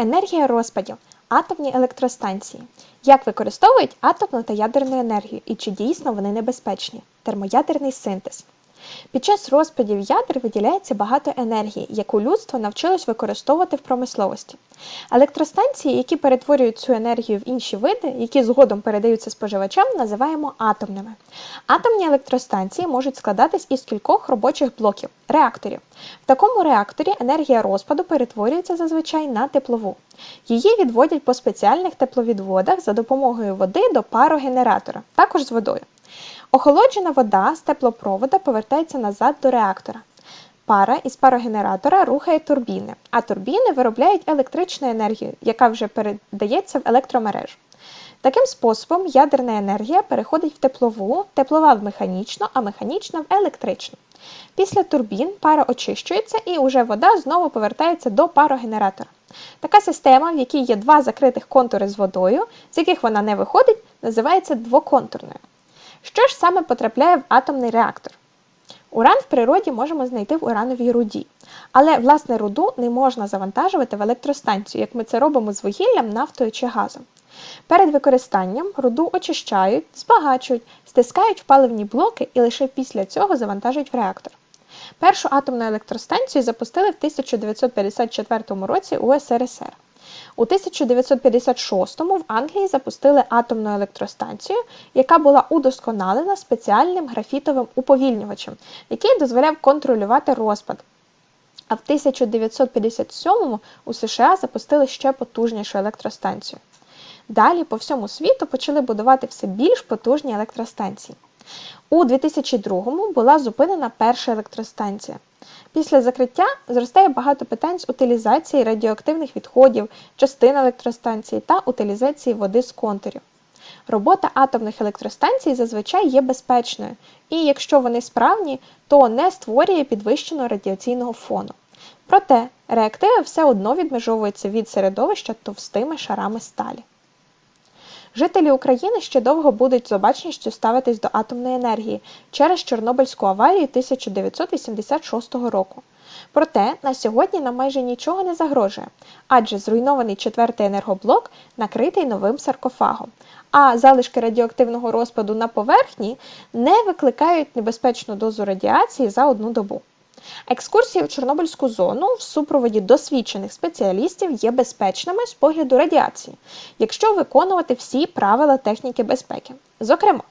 Енергія розпадів. Атомні електростанції. Як використовують атомну та ядерну енергію і чи дійсно вони небезпечні? Термоядерний синтез. Під час розпадів ядер виділяється багато енергії, яку людство навчилось використовувати в промисловості. Електростанції, які перетворюють цю енергію в інші види, які згодом передаються споживачам, називаємо атомними. Атомні електростанції можуть складатись із кількох робочих блоків реакторів. В такому реакторі енергія розпаду перетворюється зазвичай на теплову. Її відводять по спеціальних тепловідводах за допомогою води до парогенератора, також з водою. Охолоджена вода з теплопровода повертається назад до реактора. Пара із парогенератора рухає турбіни, а турбіни виробляють електричну енергію, яка вже передається в електромережу. Таким способом ядерна енергія переходить в теплову, теплова в механічну, а механічна в електричну. Після турбін пара очищується і уже вода знову повертається до парогенератора. Така система, в якій є два закритих контури з водою, з яких вона не виходить, називається двоконтурною. Що ж саме потрапляє в атомний реактор? Уран в природі можемо знайти в урановій руді, але власне руду не можна завантажувати в електростанцію, як ми це робимо з вугіллям, нафтою чи газом. Перед використанням руду очищають, збагачують, стискають в паливні блоки і лише після цього завантажують в реактор. Першу атомну електростанцію запустили в 1954 році у СРСР. У 1956-му в Англії запустили атомну електростанцію, яка була удосконалена спеціальним графітовим уповільнювачем, який дозволяв контролювати розпад. А в 1957-му у США запустили ще потужнішу електростанцію. Далі по всьому світу почали будувати все більш потужні електростанції. У 2002-му була зупинена перша електростанція. Після закриття зростає багато питань з утилізації радіоактивних відходів, частин електростанції та утилізації води з контурів. Робота атомних електростанцій зазвичай є безпечною, і якщо вони справні, то не створює підвищеного радіаційного фону. Проте реактиви все одно відмежовуються від середовища товстими шарами сталі. Жителі України ще довго будуть з обачністю ставитись до атомної енергії через Чорнобильську аварію 1986 року. Проте на сьогодні нам майже нічого не загрожує, адже зруйнований четвертий енергоблок накритий новим саркофагом, а залишки радіоактивного розпаду на поверхні не викликають небезпечну дозу радіації за одну добу. Екскурсії в Чорнобильську зону в супроводі досвідчених спеціалістів є безпечними з погляду радіації, якщо виконувати всі правила техніки безпеки. Зокрема,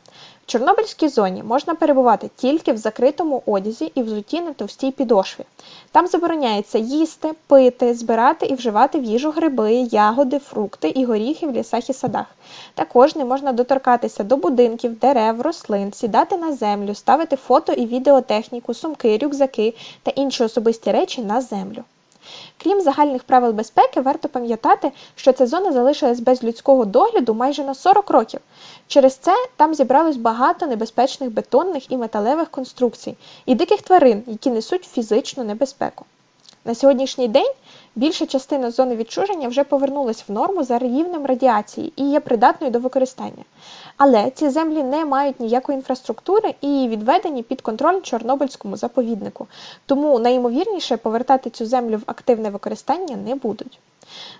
в Чорнобильській зоні можна перебувати тільки в закритому одязі і взутті на товстій підошві. Там забороняється їсти, пити, збирати і вживати в їжу гриби, ягоди, фрукти і горіхи в лісах і садах. Також не можна доторкатися до будинків, дерев, рослин, сідати на землю, ставити фото і відеотехніку, сумки, рюкзаки та інші особисті речі на землю. Крім загальних правил безпеки, варто пам'ятати, що ця зона залишилась без людського догляду майже на 40 років. Через це там зібралось багато небезпечних бетонних і металевих конструкцій і диких тварин, які несуть фізичну небезпеку. На сьогоднішній день більша частина зони відчуження вже повернулась в норму за рівнем радіації і є придатною до використання. Але ці землі не мають ніякої інфраструктури і відведені під контроль Чорнобильському заповіднику, тому найімовірніше повертати цю землю в активне використання не будуть.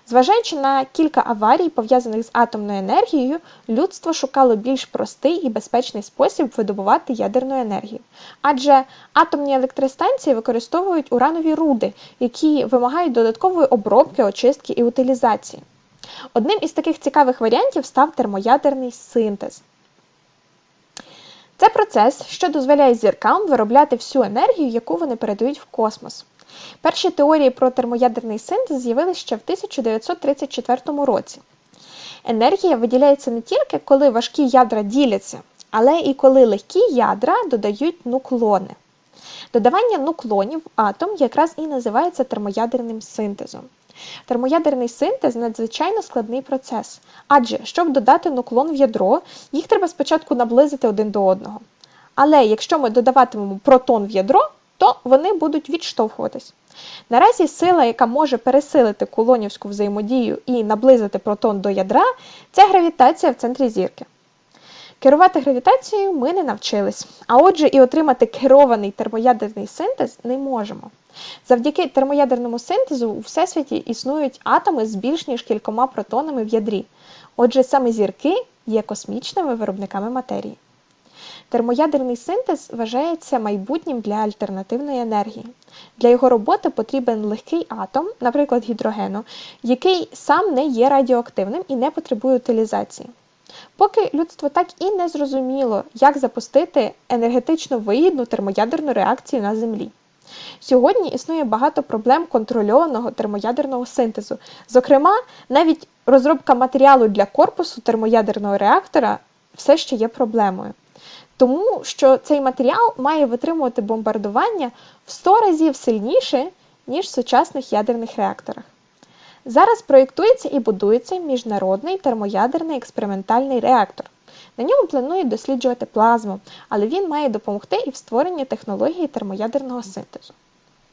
Зважаючи на кілька аварій, пов'язаних з атомною енергією, людство шукало більш простий і безпечний спосіб видобувати ядерну енергію. Адже атомні електростанції використовують уранові руди, які вимагають додаткової обробки, очистки і утилізації. Одним із таких цікавих варіантів став термоядерний синтез. Це процес, що дозволяє зіркам виробляти всю енергію, яку вони передають в космос. Перші теорії про термоядерний синтез з'явилися ще в 1934 році. Енергія виділяється не тільки, коли важкі ядра діляться, але і коли легкі ядра додають нуклони. Додавання нуклонів в атом якраз і називається термоядерним синтезом. Термоядерний синтез надзвичайно складний процес, адже щоб додати нуклон в ядро, їх треба спочатку наблизити один до одного. Але якщо ми додаватимемо протон в ядро, то вони будуть відштовхуватись. Наразі сила, яка може пересилити кулонівську взаємодію і наблизити протон до ядра, це гравітація в центрі зірки. Керувати гравітацією ми не навчились, а отже, і отримати керований термоядерний синтез не можемо. Завдяки термоядерному синтезу у всесвіті існують атоми з більш ніж кількома протонами в ядрі. Отже, саме зірки є космічними виробниками матерії. Термоядерний синтез вважається майбутнім для альтернативної енергії. Для його роботи потрібен легкий атом, наприклад, гідрогену, який сам не є радіоактивним і не потребує утилізації. Поки людство так і не зрозуміло, як запустити енергетично вигідну термоядерну реакцію на Землі. Сьогодні існує багато проблем контрольованого термоядерного синтезу. Зокрема, навіть розробка матеріалу для корпусу термоядерного реактора все ще є проблемою. Тому що цей матеріал має витримувати бомбардування в 100 разів сильніше, ніж в сучасних ядерних реакторах. Зараз проєктується і будується міжнародний термоядерний експериментальний реактор. На ньому планують досліджувати плазму, але він має допомогти і в створенні технології термоядерного синтезу.